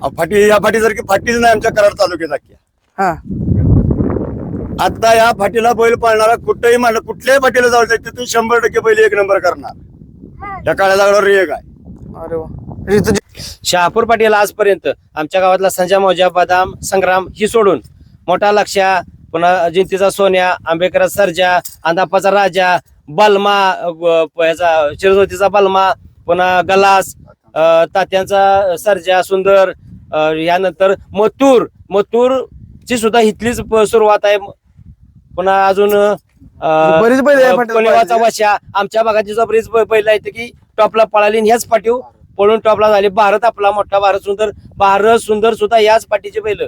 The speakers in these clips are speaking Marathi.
फाटी या फाटीसारखी फाटीच नाही आमच्या कराड तालुक्यात अख्ख्या हा. आता या फाटीला बैल पाळणारा कुठेही मान कुठल्याही फाटीला जाऊ द्या तिथून शंभर टक्के बैल एक नंबर करणार. या काळ्या अरे वा. म्हणजे इथं जे- शहापूर पाटील आजपर्यंत आमच्या गावातला संजय मौजा बदाम संग्राम ही सोडून. मोठा लक्ष्या पुन्हा जिंतीचा सोन्या आंबेकर सर्जा अंदापाचा राजा बलमा अ, प- याचा शिरजोतीचा बलमा पुन्हा गलास तात्यांचा सर्जा सुंदर यानंतर मथुर. मथुर ची सुद्धा इथलीच सुरुवात आहे. पुन्हा अजून बरीच बैलं पळाली. वशा. आमच्या भागाची जो बरीच बैल आहेत की टॉपला पळाली ह्याच पाठीव पळून टॉपला झाली. भारत आपला मोठा भारत सुंदर भारत सुंदर सुद्धा याच पाठीचे बैल.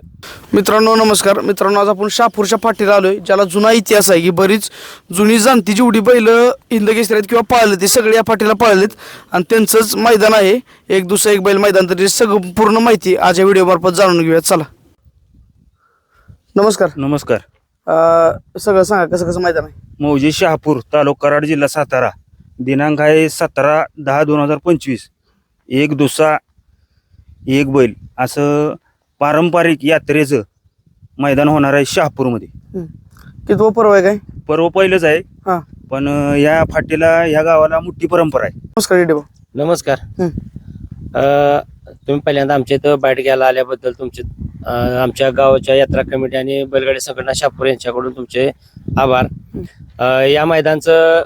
मित्रांनो नमस्कार. मित्रांनो आज आपण शहापूरच्या फाटीला आलोय ज्याला जुना इतिहास आहे की बरीच जुनी जाणती जेवढी बैल हिंद केसरी आहेत किंवा पाळले ते सगळे या फाटीला पाळलेत. आणि त्यांचंच मैदान आहे. एक दुसरं एक बैल मैदान तरी सगळं पूर्ण माहिती आज या व्हिडिओ मार्फत जाणून घेऊयात. चला. नमस्कार. नमस्कार. अं, सगळं सांगा कसं कसं मैदान आहे? मौजे शहापूर तालुका कराड जिल्हा सातारा. दिनांक आहे सतरा दहा दोन हजार पंचवीस. एक दुसा एक बैल असं पारंपरिक यात्रेचं मैदान होणार आहे शहापूरमध्ये. कितवं पर्व आहे काय? पर्व पहिलंच आहे. हा. पण अं, या फाटीला ह्या गावाला मोठी परंपरा आहे. नमस्कार भाऊ. नमस्कार. अ, तुम्ही पहिल्यांदा आमच्या इथं बाईट घ्यायला आल्याबद्दल तुमचे अ, आमच्या गावाच्या यात्रा कमिटी आणि बैलगाडी संघटना शापूर यांच्याकडून तुमचे आभार. अ, या मैदानचं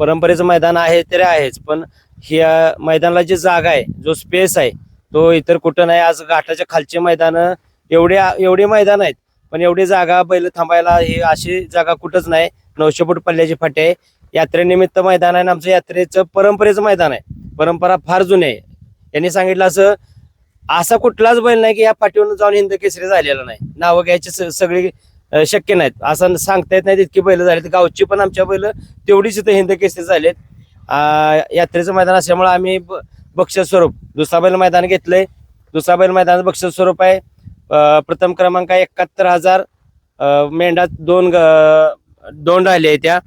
परंपरेचं मैदान आहे तरी आहेच पण ह्या मैदानाला जी जागा आहे जो स्पेस आहे तो इतर कुठं नाही. आज घाटाच्या खालचे मैदानं एवढे एवढे मैदान आहेत पण एवढी जागा बैल थांबायला ही अशी जागा कुठंच नाही. नऊशे फूट पल्ल्याची फाटी आहे. यात्रेनिमित्त मैदान आहे आणि आमचं यात्रेचं परंपरेचं मैदान आहे. परंपरा फार जुनी आहे. यांनी सांगितलं असं असा कुठलाच बैल नाही की या पाठीवरून जाऊन हिंद केसरी झालेला नाही. नावं घ्यायची स- सगळी शक्य नाहीत. असं सांगता येत नाही इतकी बैल झालीत. गावची पण आमच्या बैल तेवढीच इथं हिंद केसरी झालेत. यात्रेचं मैदान असल्यामुळे आम्ही ब- स्वरूप दुसरा बैल मैदान घेतलंय. दुसरा बैल मैदानाचं बक्षीस स्वरूप आहे. प्रथम क्रमांक आहे एकाहत्तर हजार अं, मेंढा दोन ग- दोन राहिले त्या.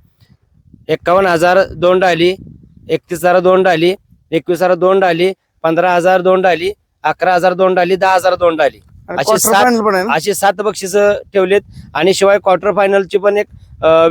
एकावन्न हजार दोन डाली एकतीस हजार दोन डाली एकवीस हजार दोन डाली पंधरा हजार दोन डाली अकरा हजार दोन डाली दहा हजार दोन डाली. क्वार्टर सात- फायनल पण आहे ना? अशी सात बक्षीस ठेवलेत. आणि शिवाय क्वार्टर फायनलची पण एक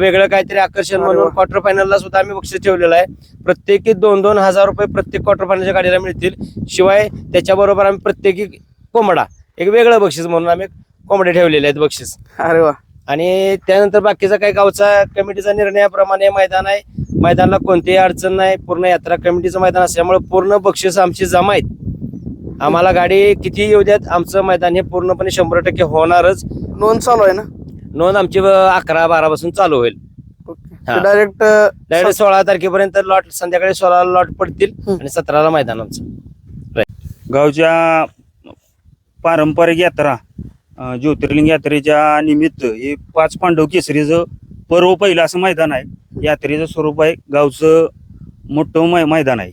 वेगळं काहीतरी आकर्षण म्हणून. क्वार्टर फायनलला सुद्धा आम्ही बक्षीस ठेवलेलं आहे. प्रत्येकी दोन दोन हजार रुपये प्रत्येक क्वार्टर फायनलच्या गाडीला मिळतील. शिवाय त्याच्याबरोबर आम्ही प्रत्येकी कोंबडा एक वेगळं बक्षीस म्हणून आम्ही कोंबडे ठेवलेले आहेत बक्षीस. अरे वा. आणि त्यानंतर बाकीचा काही गावचा कमिटीचा निर्णयाप्रमाणे मैदान आहे. मैदानाला कोणतीही अडचण नाही. पूर्ण यात्रा कमिटीचं मैदान असल्यामुळे पूर्ण बक्षीस आमची जमा आहेत. आम्हाला गाडी किती येऊ द्यात आमचं मैदान हे पूर्णपणे शंभर टक्के होणारच. नोंद चालू आहे ना? नोंद आमची अकरा बारा पासून चालू होईल. हा. डायरेक्ट डायरेक्ट सोळा तारखेपर्यंत लॉट संध्याकाळी सोळा लॉट पडतील. आणि सतराला मैदान आमचं. गावच्या पारंपरिक यात्रा अं, ज्योतिर्लिंग यात्रेच्या निमित्त हे पाच पांडव केसरीचं पर्व पहिलं असं मैदान आहे. यात्रेचं स्वरूप आहे गावचं मोठं मै- मैदान आहे.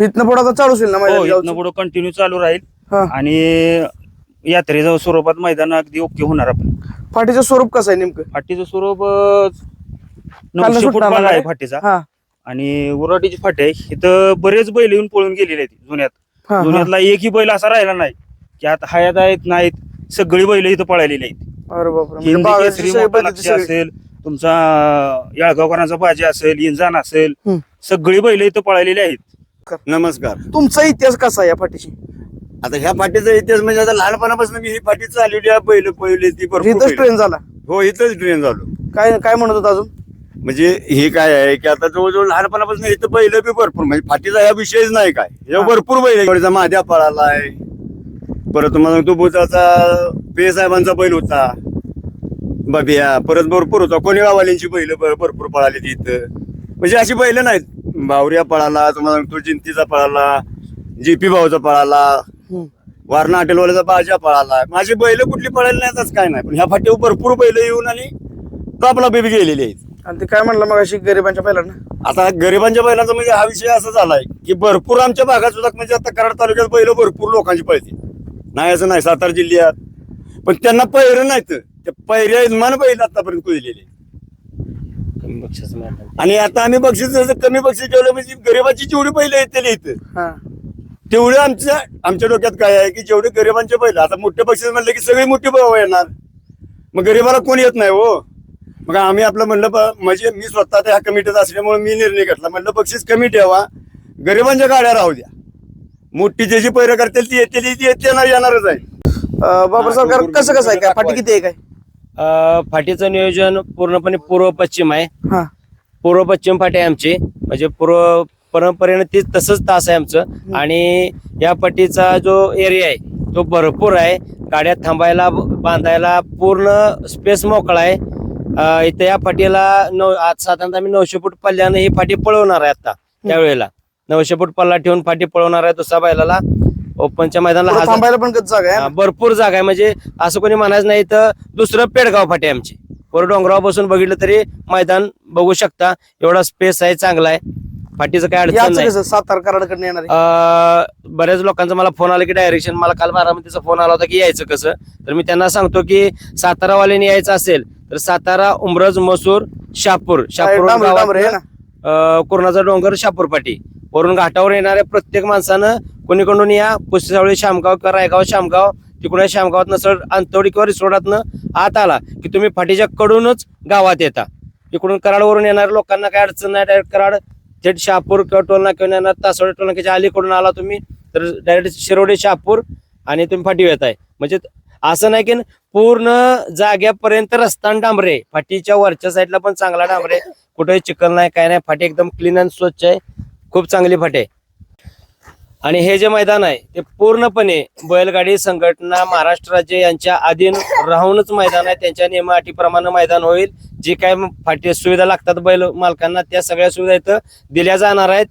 इथनं पुढे आता चालूच होईल ना हो इथनं गावचं? पुढं कंटिन्यू चालू राहील. हा. आणि यात्रेच्या स्वरूपात मैदान अगदी ओके होणार आपलं फाटीचं स्वरूप कसं आहे नेमकं? फाटीचं स्वरूप अं, नऊशे फूट सुटणार पाला आहे? आहे फाटीचा. हा. आणि उराटीची फाटी आहे. इथं बरेच बैल येऊन पळून गेलेले आहेत जुन्यात. हा, हा. जुन्यातला एकही बैल असा राहिला नाही की आता हयात आहेत नाहीत. सगळी बैल इथं पळालेली आहेत. अरे बापरे. म्हणजे हिंदी बागाची केसरी सगळी मोठा पद्धती लक्ष सगळी. असेल तुमचा अं, याळगावकरांचा बाजी असेल इंजान असेल हम्म. सगळी बैल इथं पळालेली आहेत. नमस्कार. तुमचा इतिहास कसा आहे या फाटीची आता ह्या फाटीचा इतिहास म्हणजे आता लहानपणापासून मी ही फाटी चालवली आहे पहिलं पहिले ती भरपूर इथंच पहिलं. ट्रेन झाला? हो इथंच ट्रेन झालो. काय काय म्हणत होत अजून? म्हणजे हे काय आहे की आता जवळजवळ लहानपणापासून इथं बैल बी भरपूर म्हणजे फाटीचा ह्या विषयच नाही काय. ह्या हा. भरपूर बैल आहे माझ्या पळालाय परत तुम्हाला तो बुचाचा पे साहेबांचा बैल होता. बाबिया परत भरपूर होता. कोणी गावाल्यांची बैल भरपूर पळाली ती इथं. म्हणजे अशी बैल नाहीत. बावऱ्या पळाला तुम्हाला तो जिंतीचा पळाला जीपी भाऊचा पळाला. वारणा हॉटेलवाल्याचा बाजा पळाला. माझी बैल कुठली पळाली नाही त्याच काय नाही. पण ह्या फाटीवर भरपूर बैल येऊन आणि टॉपला बेबी गेलेली आहेत आणि ते काय म्हणलं मग अशी गरिबांच्या पहिल्यांदा आता गरिबांच्या बैलांचा म्हणजे हा विषय असा झालाय की भरपूर आमच्या भागात सुद्धा म्हणजे आता कराड तालुक्यात बैल भरपूर लोकांची पळते. नाही असं नाही सातारा जिल्ह्यात. पण त्यांना पैर नाहीत. त्या पैऱ्या इमान बैल आतापर्यंत कुजलेले बक्षीस आणि आता आम्ही बक्षीस जसं कमी बक्षीस ठेवलं म्हणजे गरिबाची जेवढी आहेत त्याला इथं हा. तेवढं आमच्या आमच्या डोक्यात काय आहे की जेवढे गरिबांचे बैल आता मोठे बक्षीस म्हणलं की सगळी मोठी भाव येणार. मग गरीबाला कोण येत नाही हो. मग आम्ही आपलं म्हणलं म्हणजे मी स्वतः त्या कमिटीत असल्यामुळे मी निर्णय घेतला. म्हणलं बक्षीस कमी ठेवा गरिबांच्या गाड्या राहू द्या. मोठी जे जी पैर करतील ती येतील ती येणार येणारच आहे. बाबर सरकार कसं कसं आहे? काय फाटी किती आहे काय? अ, फाटीचं नियोजन पूर्णपणे पूर्व पश्चिम आहे. हा. पूर्व पश्चिम फाटी आहे आमची. म्हणजे पूर्व परंपरेनं तीच तसंच तास आहे आमचं. आणि या पट्टीचा जो एरिया आहे तो भरपूर आहे. गाड्या थांबायला बांधायला पूर्ण स्पेस मोकळा आहे. अ, इथे या फाटीला नऊ आज साधारणतः आम्ही नऊशे फूट पल्ल्यानं ही फाटी पळवणार आहे आता त्यावेळेला. नऊशे फूट पल्ला ठेवून फाटी पळवणार आहे दुसऱ्या बैलाला. ओपनच्या मैदानाला हजार- थांबायला पण कधी जागा आहे हा, भरपूर जागा आहे. म्हणजे असं कोणी म्हणायचं नाही तर दुसरं पेडगाव फाटे आमची. वर डोंगरावर बसून बघितलं तरी मैदान बघू शकता. एवढा स्पेस आहे चांगला आहे. फाटीचं काय अडचण याचं नाही. कसं सातारा कराडकडनं येणार आहे? अं, बऱ्याच लोकांचा मला फोन आला की डायरेक्शन मला काल बारामतीचा फोन आला होता की यायचं कसं. तर मी त्यांना सांगतो की सातारावाल्याने यायचं असेल तर सातारा उमरज मसूर शापूर शापूर डांबरे- डांबरे आहे ना? कोरोनाचा डोंगर शापूर पाटी वरून घाटावर येणाऱ्या प्रत्येक माणसानं कोणीकडून या? पुस्तसावळी शामगाव किंवा रायगाव शामगाव? तिकडून शामगावात नसळ अंतवडी किंवा रिसोडातनं आत आला की तुम्ही फाटीच्या कडूनच गावात येता. इकडून कराडवरून येणाऱ्या लोकांना काय अडचण नाही. डायरेक्ट कराड थेट शहापूर किंवा टोलना किंवा येणार. तासवाडी टोलनाक्याच्या अलीकडून आला तुम्ही तर डायरेक्ट शिरोडे शहापूर आणि तुम्ही फाटी येत आहे म्हणजे असं नाही की पूर्ण जाग्यापर्यंत रस्ता डांबरे. फाटीच्या वरच्या साईडला पण चांगला डांबरे. कुठेही चिखल नाही काय नाही. फाटी एकदम क्लीन आणि स्वच्छ आहे. खूप चांगली फाटी. आहे आणि हे जे मैदान आहे ते पूर्णपणे बैलगाडी संघटना महाराष्ट्र राज्य यांच्या अधीन राहूनच मैदान आहे. त्यांच्या नियम अटीप्रमाणे मैदान होईल. जे काय फाटी सुविधा लागतात बैल मालकांना त्या सगळ्या सुविधा इथं दिल्या जाणार आहेत.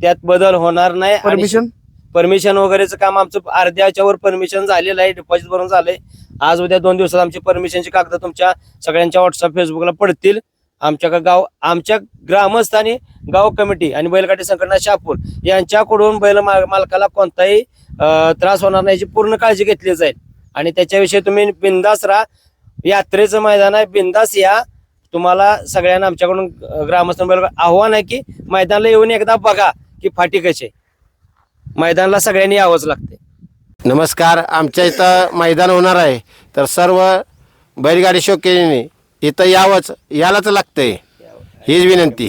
त्यात बदल होणार नाही. परमिशन परमिशन वगैरेचं काम आमचं अर्ध्याच्या वर परमिशन झालेलं आहे. डिपॉझिट भरून झालंय. आज उद्या दोन दिवसात आमची परमिशनची कागद तुमच्या सगळ्यांच्या व्हॉट्सअप फेसबुकला पडतील. आमच्या गाव आमच्या ग्रामस्थानी गाव कमिटी आणि बैलगाडी संघटना शहापूर यांच्याकडून बैल मा- मालकाला कोणताही त्रास होणार नाही याची पूर्ण काळजी घेतली जाईल. आणि त्याच्याविषयी तुम्ही बिंदास राहा. यात्रेचं मैदान आहे. बिंदास या. तुम्हाला सगळ्यांना आमच्याकडून ग्रामस्थ आव्हान आहे की मैदानाला येऊन एकदा बघा की फाटी कशी आहे. मैदानाला सगळ्यांनी यावंच लागते. नमस्कार. आमच्या इथं मैदान होणार आहे. तर सर्व बैलगाडी शोकेने इथं यावंच यालाच लागतंय. हीच विनंती.